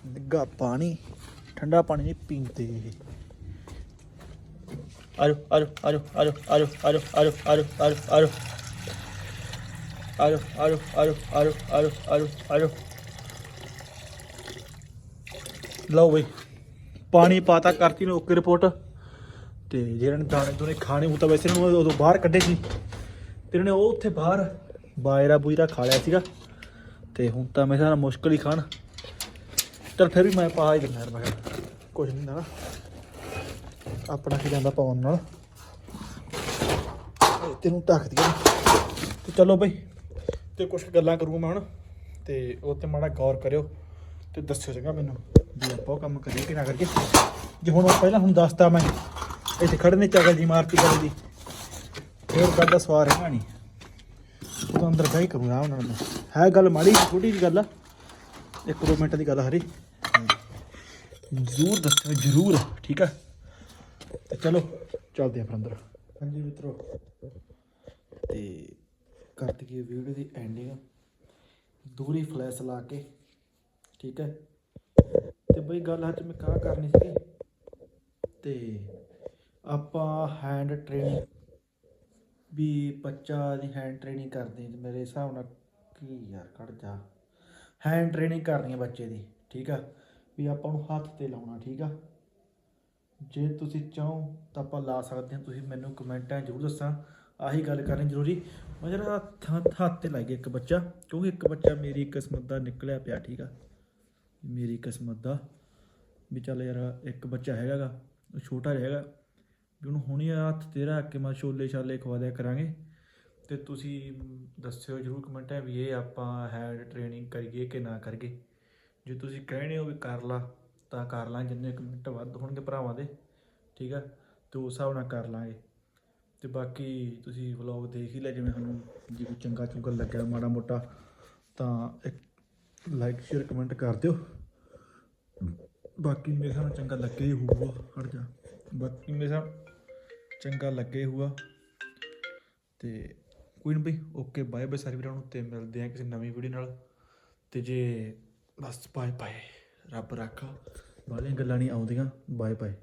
ਨਿੱਘਾ ਪਾਣੀ ਠੰਡਾ ਪਾਣੀ ਨਹੀਂ ਪੀਂਦੇ ਇਹ ਆਜੋ ਆਜੋ ਆਜੋ ਆਜੋ ਆਜੋ ਆਜੋ ਆਜੋ ਆਜੋ ਆਜੋ ਆਜੋ ਆਜੋ ਆਜੋ ਆਜੋ ਆਜੋ ਆਜੋ ਆਜੋ ਆਜੋ ਲਓ ਬਈ ਪਾਣੀ ਪਾਤਾ ਕਰਤੀ ਨੂੰ ਓਕੇ ਰਿਪੋਰਟ ਤੇ ਜਿਹੜਾ ਨੇ ਦਾਣੇ ਦੂਣੇ ਖਾਣੇ ਉਹ ਤਾਂ ਵੈਸੇ ਨੂੰ ਉਦੋਂ ਬਾਹਰ ਕੱਢੇ ਸੀ ਤੇ ਇਹਨਾਂ ਉਹ ਉੱਥੇ ਬਾਹਰ ਬਾਜਰਾ ਬੂਜਰਾ ਖਾ ਲਿਆ ਸੀਗਾ ਤੇ ਹੁਣ ਤਾਂ ਮੇਰੇ ਹਿਸਾਬ ਨਾਲ ਮੁਸ਼ਕਲ ਹੀ ਖਾਣ। ਚਲ ਫਿਰ ਵੀ ਮੈਂ ਪਾ ਹੀ ਦਿੰਦਾ ਮੈਂ। ਕਿਹਾ ਕੁਝ ਨਹੀਂ ਨਾ। ਆਪਣਾ ਕੀ ਜਾਂਦਾ ਪਾਉਣ ਨਾਲ। ਤੈਨੂੰ ਢੱਕ ਦਿਆ ਤੇ ਚਲੋ ਬਈ, ਤੇ ਕੁਝ ਗੱਲਾਂ ਕਰੂੰਗਾ ਮੈਂ ਹੁਣ। ਤੇ ਉਹ ਤੇ ਮਾੜਾ ਗੌਰ ਕਰਿਓ ਤੇ ਦੱਸਿਓ ਚੰਗਾ ਮੈਨੂੰ ਵੀ ਆਪਾਂ ਉਹ ਕੰਮ ਕਰੀਏ ਕਿ ਨਾ ਕਰੀਏ। ਜੇ ਹੁਣ ਪਹਿਲਾਂ ਹੁਣ ਦੱਸਦਾ ਮੈਂ, ਇੱਥੇ ਖੜੇ ਨੇ ਚਗਲ ਜੀ ਮਾਰਤੀ ਗੱਲ ਦੀ। ਹੋਰ ਗੱਲ ਦਾ ਸਵਾਰ ਹੈਗਾ ਨਹੀਂ। ਤਾਂ ਅੰਦਰ ਗਾਈ ਕਰੂੰਗਾ ਉਹਨਾਂ ਨੂੰ ਹੈ ਗੱਲ ਮਾੜੀ ਛੋਟੀ ਜਿਹੀ ਗੱਲ ਆ। ਇੱਕ ਦੋ ਮਿੰਟ ਦੀ ਗੱਲ ਹਰੀ। ਜ਼ਰੂਰ ਦੱਸਿਓ, ਜ਼ਰੂਰ, ਠੀਕ ਆ? ਤੇ ਚਲੋ, ਚੱਲਦੇ ਆਂ ਫਿਰ ਅੰਦਰ। ਹਾਂਜੀ ਮਿੱਤਰੋ, ਤੇ ਕਰ ਦਈਏ ਵੀਡੀਓ ਦੀ ਐਂਡਿੰਗ ਦੂਰੀ ਫਲੈਸ਼ ਲਾ ਕੇ, ਠੀਕ ਹੈ ਤੇ ਬਈ ਗੱਲ ਅੱਜ ਮੈਂ ਕਾ ਕਰਨੀ ਸੀ ਤੇ ਆਪਾਂ ਹੈਂਡ ਟ੍ਰੇਨਿੰਗ ਵੀ ਬੱਚਾ ਦੀ ਹੈਂਡ ਟ੍ਰੇਨਿੰਗ ਕਰਦੇ ਮੇਰੇ ਹਿਸਾਬ ਨਾਲ ਕੀ ਯਾਰ ਖੜ ਜਾ। ਹੈਂਡ ਟ੍ਰੇਨਿੰਗ ਕਰਨੀ ਹੈ ਬੱਚੇ ਦੀ, ਠੀਕ ਆ? ਵੀ ਆਪਾਂ ਨੂੰ ਹੱਥ ਤੇ ਲਾਉਣਾ, ਠੀਕ ਆ? ਜੇ ਤੁਸੀਂ ਚਾਹੋ ਤਾਂ ਆਪਾਂ ਲਾ ਸਕਦੇ ਹਾਂ ਤੁਸੀਂ ਮੈਨੂੰ ਕਮੈਂਟਾਂ ਜ਼ਰੂਰ ਦੱਸਾਂ। ਆਹੀ ਗੱਲ ਕਰਨੀ ਜ਼ਰੂਰੀ। ਮੈਂ ਜਰਾ ਹੱਥ ਹੱਥ ਹੱਥ ਤੇ ਲੱਗੇ ਇੱਕ ਬੱਚਾ, ਕਿਉਂਕਿ ਇੱਕ ਬੱਚਾ ਮੇਰੀ ਕਿਸਮਤ ਦਾ ਨਿਕਲਿਆ ਪਿਆ, ਠੀਕ ਆ? ਮੇਰੀ ਕਿਸਮਤ ਦਾ, ਵੀ ਚੱਲ ਯਾਰ ਇੱਕ ਬੱਚਾ ਹੈਗਾਗਾ ਉਹ ਛੋਟਾ ਜਿਹਾ ਹੈਗਾ ਵੀ ਉਹਨੂੰ ਹੁਣੀ ਹੱਥ ਤੇਰਾ ਰੱਖ ਕੇ ਮੈਂ ਛੋਲੇ ਛਾਲੇ ਖਵਾ ਦਿਆ ਕਰਾਂਗੇ। ਤੇ ਤੁਸੀਂ ਦੱਸਿਓ ਜ਼ਰੂਰ ਕਮੈਂਟ ਹੈ ਵੀ ਇਹ ਆਪਾਂ ਹੈਂਡ ਟ੍ਰੇਨਿੰਗ ਕਰੀਏ ਕਿ ਨਾ ਕਰੀਏ। ਜੇ ਤੁਸੀਂ ਕਹਿੰਦੇ ਹੋ ਵੀ ਕਰ ਲਾ, ਤਾਂ ਕਰ ਲਾਂ, ਜਿੰਨੇ ਕਮੈਂਟ ਵੱਧ ਹੋਣਗੇ ਭਰਾਵਾਂ ਦੇ, ਠੀਕ ਆ? ਤੇ ਉਸ ਹਿਸਾਬ ਨਾਲ ਕਰ ਲਾਂਗੇ। ਤੇ ਬਾਕੀ ਤੁਸੀਂ ਵਲੌਗ ਦੇਖ ਹੀ ਲੈ ਜਿਵੇਂ ਤੁਹਾਨੂੰ ਜੇ ਕੋਈ ਚੰਗਾ ਚੁੰਗਾ ਲੱਗਿਆ, ਮਾੜਾ ਮੋਟਾ, ਤਾਂ ਇੱਕ ਲਾਈਕ ਸ਼ੇਅਰ ਕਮੈਂਟ ਕਰ ਦਿਓ। ਬਾਕੀ ਮੇਰੇ ਸਾਨੂੰ ਚੰਗਾ ਲੱਗਿਆ ਹੀ ਹੋਊਗਾ, ਹਟ ਜਾ। ਬਾਕੀ ਮੇਰੇ ਸਾਨੂੰ ਚੰਗਾ ਲੱਗੇ ਹੋਊਗਾ। ਤੇ ਕੋਈ ਨਾ ਬਈ ਓਕੇ ਬਾਏ ਬਾਏ ਸਾਰੇ ਵੀਰਾਂ ਨੂੰ ਤੇ ਮਿਲਦੇ ਆ ਕਿਸੇ ਨਵੀਂ ਵੀਡੀਓ ਨਾਲ। ਤੇ ਜੇ ਬਸ ਬਾਏ ਬਾਏ ਰੱਬ ਰੱਖਾ। ਬਾਲੀਆਂ ਗੱਲਾਂ ਨਹੀਂ ਆਉਂਦੀਆਂ ਬਾਏ ਬਾਏ